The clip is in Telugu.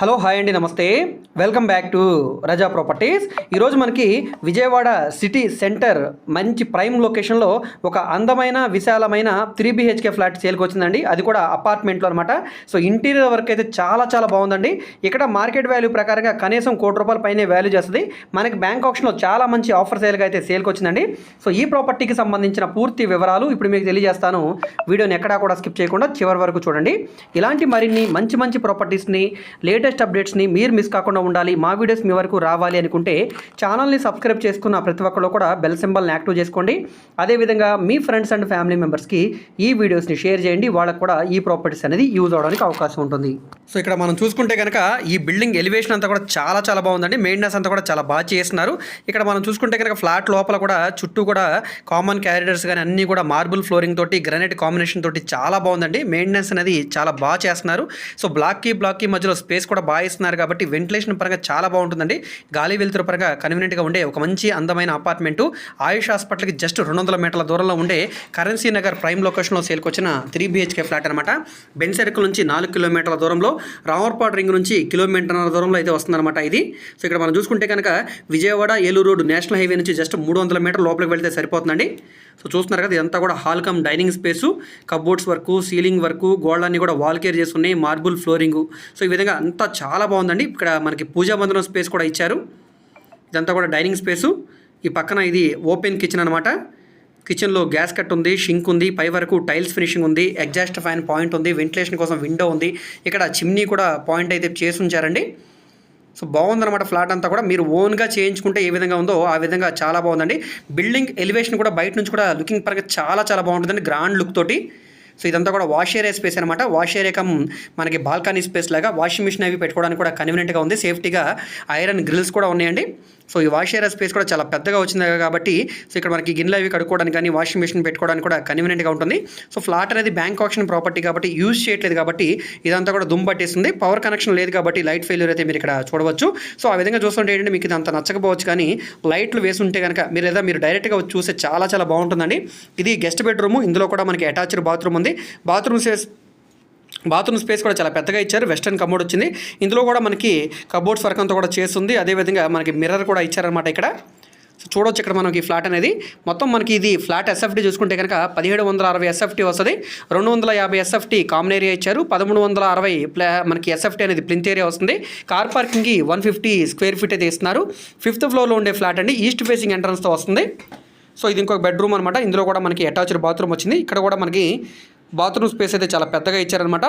హలో హాయ్ అండి నమస్తే. Welcome back to Raza properties ఈరోజు మనకి విజయవాడ సిటీ సెంటర్ మంచి ప్రైమ్ లొకేషన్లో ఒక అందమైన విశాలమైన త్రీ బిహెచ్కే ఫ్లాట్ సేల్కి వచ్చిందండి. అది కూడా అపార్ట్మెంట్లో అనమాట సో ఇంటీరియర్ వర్క్ అయితే చాలా చాలా బాగుందండి. ఇక్కడ మార్కెట్ వాల్యూ ప్రకారంగా కనీసం కోటి రూపాయల పైనే వాల్యూ చేస్తుంది. మనకి బ్యాంక్ ఆప్షన్లో చాలా మంచి ఆఫర్ సేల్గా అయితే సేల్కి వచ్చిందండి. సో ఈ ప్రాపర్టీకి సంబంధించిన పూర్తి వివరాలు ఇప్పుడు మీకు తెలియజేస్తాను. వీడియోని ఎక్కడా కూడా స్కిప్ చేయకుండా చివరి వరకు చూడండి. ఇలాంటి మరిన్ని మంచి మంచి ప్రాపర్టీస్ని లేటెస్ట్ అప్డేట్స్ని మీరు మిస్ కాకుండా ఉండాలి. మా వీడియోస్ మీ వరకు రావాలి అనుకుంటే ఛానల్ని సబ్స్క్రైబ్ చేసుకున్న ప్రతి ఒక్కరు కూడా బెల్ సింబల్ని యాక్టివ్ చేసుకోండి. అదేవిధంగా మీ ఫ్రెండ్స్ అండ్ ఫ్యామిలీ మెంబర్స్కి ఈ వీడియోస్ని షేర్ చేయండి. వాళ్ళకు కూడా ఈ ప్రాపర్టీస్ అనేది యూజ్ అవడానికి అవకాశం ఉంటుంది. సో ఇక్కడ మనం చూసుకుంటే కనుక ఈ బిల్డింగ్ ఎలివేషన్ అంతా కూడా చాలా చాలా బాగుందండి. మెయింటెనెన్స్ అంతా కూడా చాలా బాగా చేస్తున్నారు. ఇక్కడ మనం చూసుకుంటే కనుక ఫ్లాట్ లోపల కూడా చుట్టూ కూడా కామన్ క్యారిడర్స్ కానీ అన్నీ కూడా మార్బుల్ ఫ్లోరింగ్ తోటి గ్రానైట్ కాంబినేషన్ తోటి చాలా బాగుందండి. మెయింటెనెన్స్ అనేది చాలా బాగా చేస్తున్నారు. సో బ్లాక్కి బ్లాక్కి మధ్యలో స్పేస్ కూడా బాగా ఇస్తున్నారు కాబట్టి వెంటిలేషన్ పరంగా చాలా బాగుంటుందండి. గాలి వెలుతురు పరంగా కన్వీనియంట్గా ఉండే ఒక మంచి అందమైన అపార్ట్మెంటు ఆయుష్ హాస్పిటల్కి జస్ట్ రెండు వందల మీటర్ల దూరంలో ఉండే కరెన్సీ నగర్ ప్రైమ్ లొకేషన్లో సేల్కి వచ్చిన త్రీ బిహెచ్కే ఫ్లాట్ అనమాట బెన్ నుంచి నాలుగు కిలోమీటర్ల దూరంలో రామర్పాడు రింగ్ నుంచి కిలోమీటర్ దూరంలో అయితే వస్తుందన్నమాట ఇది. సో ఇక్కడ మనం చూసుకుంటే కనుక Vijayawada Eluru road national highway నుంచి జస్ట్ మూడు వందల మీటర్ లోపలికి వెళ్తే సరిపోతుందండి. సో చూస్తున్నారు కదా ఇదంతా కూడా hall cum dining space. Cupboards work ceiling work గోడలన్నీ కూడా వాల్ కేర్ చేసి ఉన్నాయి మార్బుల్ ఫ్లోరింగ్ సో ఈ విధంగా అంతా చాలా బాగుందండి. ఇక్కడ మనకి పూజా మందిరం స్పేస్ కూడా ఇచ్చారు. ఇదంతా కూడా డైనింగ్ స్పేసు. ఈ పక్కన ఇది ఓపెన్ కిచెన్ అనమాట కిచెన్లో గ్యాస్ కట్ ఉంది షింక్ ఉంది పై వరకు టైల్స్ ఫినిషింగ్ ఉంది ఎగ్జాస్ట్ ఫ్యాన్ పాయింట్ ఉంది వెంటిలేషన్ కోసం విండో ఉంది. ఇక్కడ చిమ్నీ కూడా పాయింట్ అయితే చేసి ఉంచారండి. సో బాగుందన్నమాట ఫ్లాట్ అంతా కూడా. మీరు ఓన్గా చేయించుకుంటే ఏ విధంగా ఉందో ఆ విధంగా చాలా బాగుందండి. బిల్డింగ్ ఎలివేషన్ కూడా బయట నుంచి కూడా లుకింగ్ పరంగా చాలా చాలా బాగుంటుందండి. గ్రాండ్ లుక్ తోటి. సో ఇదంతా కూడా వాష్ ఏరియా స్పేస్ అనమాట వాష్ ఏరియా కమ్ మనకి బాల్కనీ స్పేస్ లాగా వాషింగ్ మిషన్ అవి పెట్టుకోవడానికి కూడా కన్వీనియంట్గా ఉంది. సేఫ్టీగా ఐరన్ గ్రిల్స్ కూడా ఉన్నాయండి. సో ఈ వాష్ ఏరియా స్పేస్ కూడా చాలా పెద్దగా వచ్చింది కాబట్టి సో ఇక్కడ మనకి గిన్నెలు అవి కడుక్కోవడానికి కానీ వాషింగ్ మిషన్ పెట్టుకోవడానికి కూడా కన్వీనియంట్గా ఉంటుంది. సో ఫ్లాట్ అనేది బ్యాంక్ ఆప్షన్ ప్రాపర్టీ కాబట్టి యూజ్ చేయట్లేదు కాబట్టి ఇదంతా కూడా దుమ్ పట్టేస్తుంది పవర్ కనెక్షన్ లేదు కాబట్టి లైట్ ఫెయిల్యూర్ అయితే మీరు ఇక్కడ చూడవచ్చు. సో ఆ విధంగా చూస్తుంటే ఏంటంటే మీకు ఇది అంత నచ్చకపోవచ్చు కానీ లైట్లు వేసి ఉంటే కనుక మీరు ఏదో మీరు డైరెక్ట్గా చూస్తే చాలా చాలా బాగుంటుందండి. ఇది గెస్ట్ బెడ్రూమ్ ఇందులో కూడా మనకి అటాచ్డ్ బాత్రూమ్ ఉంది. బాత్రూమ్ బాత్రూమ్ స్పేస్ కూడా చాలా పెద్దగా ఇచ్చారు. వెస్టర్న్ కబోర్డ్ వచ్చింది. ఇందులో కూడా మనకి కబోర్డ్స్ వర్క్ అంతా కూడా చేస్తుంది. అదేవిధంగా మనకి మిర్రర్ కూడా ఇచ్చారనమాట ఇక్కడ. సో చూడొచ్చు ఇక్కడ మనకి ఫ్లాట్ అనేది. మొత్తం మనకి ఇది ఫ్లాట్ ఎస్ఎఫ్టీ చూసుకుంటే కనుక పదిహేడు వందల అరవై ఎస్ఎఫ్టీ వస్తుంది. రెండు వందల యాభై ఎస్ఎఫ్టీ కామన్ ఏరియా ఇచ్చారు. పదమూడు వందల అరవై ప్లా మనకి ఎస్ఎఫ్టీ అనేది ప్లింత్ ఏరియా వస్తుంది. కార్ పార్కింగ్కి వన్ ఫిఫ్టీ స్క్వేర్ ఫీట్ అయితే ఇస్తున్నారు. ఫిఫ్త్ ఫ్లోర్లో ఉండే ఫ్లాట్ అండి. ఈస్ట్ ఫేసింగ్ ఎంట్రన్స్తో వస్తుంది. సో ఇది ఇంకొక బెడ్రూమ్ అనమాట ఇందులో కూడా మనకి అటాచ్డ్ బాత్రూమ్ వచ్చింది. ఇక్కడ కూడా మనకి బాత్రూమ్ స్పేస్ అయితే చాలా పెద్దగా ఇచ్చారనమాట